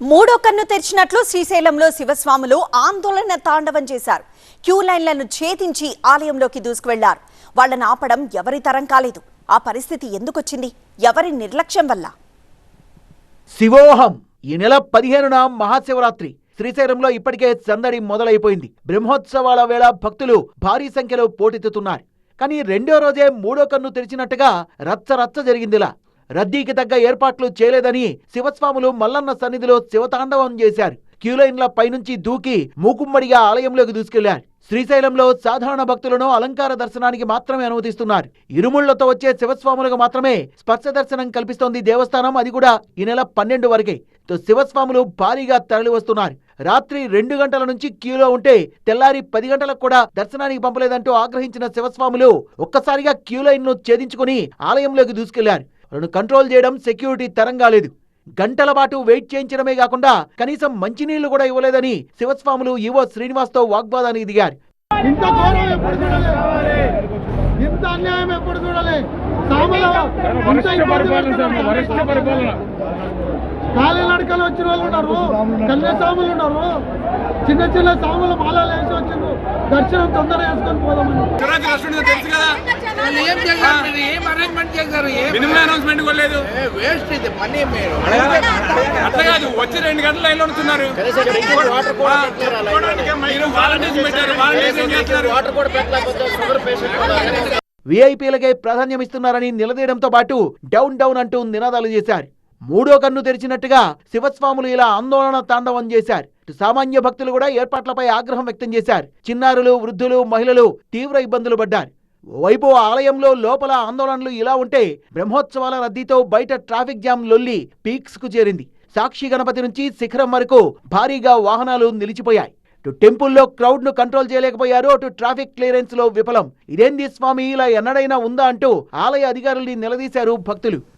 మూడో కన్ను తెరిచినట్లు శ్రీశైలంలో శివస్వాములు ఆందోళన తాండవం చేశారు. క్యూ లైన్లను ఛేదించి ఆలయంలోకి దూసుకువెళ్ళారు. వాళ్ళను ఆపడం ఎవరి తరం కాలేదు. ఆ పరిస్థితి ఎందుకొచ్చింది? ఎవరి నిర్లక్ష్యం వల్ల? శివోహం! ఈ నెల పదిహేనున మహాశివరాత్రి. శ్రీశైలంలో ఇప్పటికే సందడి మొదలైపోయింది. బ్రహ్మోత్సవాల వేళ భక్తులు భారీ సంఖ్యలో పోటెత్తుతున్నారు. కానీ రెండో రోజే మూడో కన్ను తెరిచినట్టుగా రచ్చ రచ్చ జరిగిందిలా. రద్దీకి తగ్గ ఏర్పాట్లు చేయలేదని శివస్వాములు మల్లన్న సన్నిధిలో శివతాండవం చేశారు. క్యూలైన్ల పైనుంచి దూకి మూకుమ్మడిగా ఆలయంలోకి దూసుకెళ్ళారు. శ్రీశైలంలో సాధారణ భక్తులను అలంకార దర్శనానికి మాత్రమే అనుమతిస్తున్నారు. ఇరుముళ్ళతో వచ్చే శివస్వాములకు మాత్రమే స్పర్శ దర్శనం కల్పిస్తోంది దేవస్థానం. అది కూడా ఈ నెల పన్నెండు వరకే. తో శివస్వాములు భారీగా తరలి వస్తున్నారు. రాత్రి రెండు గంటల నుంచి క్యూలో ఉంటే తెల్లారి పది గంటలకు కూడా దర్శనానికి పంపలేదంటూ ఆగ్రహించిన శివస్వాములు ఒక్కసారిగా క్యూ లైన్ను ఛేదించుకుని ఆలయంలోకి దూసుకెళ్ళారు. వాళ్ళను కంట్రోల్ చేయడం సెక్యూరిటీ తరం కాలేదు గంటల పాటు వెయిట్ చేయించడమే కాకుండా కనీసం మంచినీళ్ళు కూడా ఇవ్వలేదని శివస్వాములు ఈవో శ్రీనివాస్తో వాగ్వాదానికి దిగారు. ఇంత ఘోరం ఎప్పుడు చూడలే ఇంత అన్యాయం ఎప్పుడు చూడలే కాలినడకలు వచ్చిన వాళ్ళు ఉన్నారు. కన్య సాములు ఉన్నారు. చిన్న చిన్న సాములు మాలలు వేసి వచ్చిండ్రు. దర్శనం తొందరగా వేసుకొని పోదామని. తెలుసు కదా? ఏం చేశారు? మీరు ఏం అరేంజ్మెంట్ చేశారు? ఏం మినిమం అనౌన్స్మెంట్ కూడా లేదు వేస్ట్ ఇది మనీ మీరు. అట్లా కాదు వచ్చి రెండు గంటల లైన్లో ఉంటున్నారు వీఐపీలకే ప్రాధాన్యం ఇస్తున్నారని నిలదీయడంతో పాటు డౌన్ డౌన్ అంటూ నినాదాలు చేశారు. మూడో కన్ను తెరిచినట్టుగా శివస్వాములు ఇలా ఆందోళన తాండవం చేశారు. సామాన్య భక్తులు కూడా ఏర్పాట్లపై ఆగ్రహం వ్యక్తం చేశారు. చిన్నారులు వృద్ధులు మహిళలు తీవ్ర ఇబ్బందులు పడ్డారు. వైపు ఆలయంలో లోపల ఆందోళనలు ఇలా ఉంటే బ్రహ్మోత్సవాల రద్దీతో బయట ట్రాఫిక్ జామ్ లొల్లి పీక్స్కు చేరింది. సాక్షి గణపతి నుంచి శిఖరం వరకు భారీగా వాహనాలు నిలిచిపోయాయి. ఇటు టెంపుల్లో క్రౌడ్ను కంట్రోల్ చేయలేకపోయారు. అటు ట్రాఫిక్ క్లియరెన్స్లో విఫలం. ఇదేంది స్వామి ఇలా ఎన్నడైనా ఉందా అంటూ ఆలయ అధికారుల్ని నిలదీశారు భక్తులు.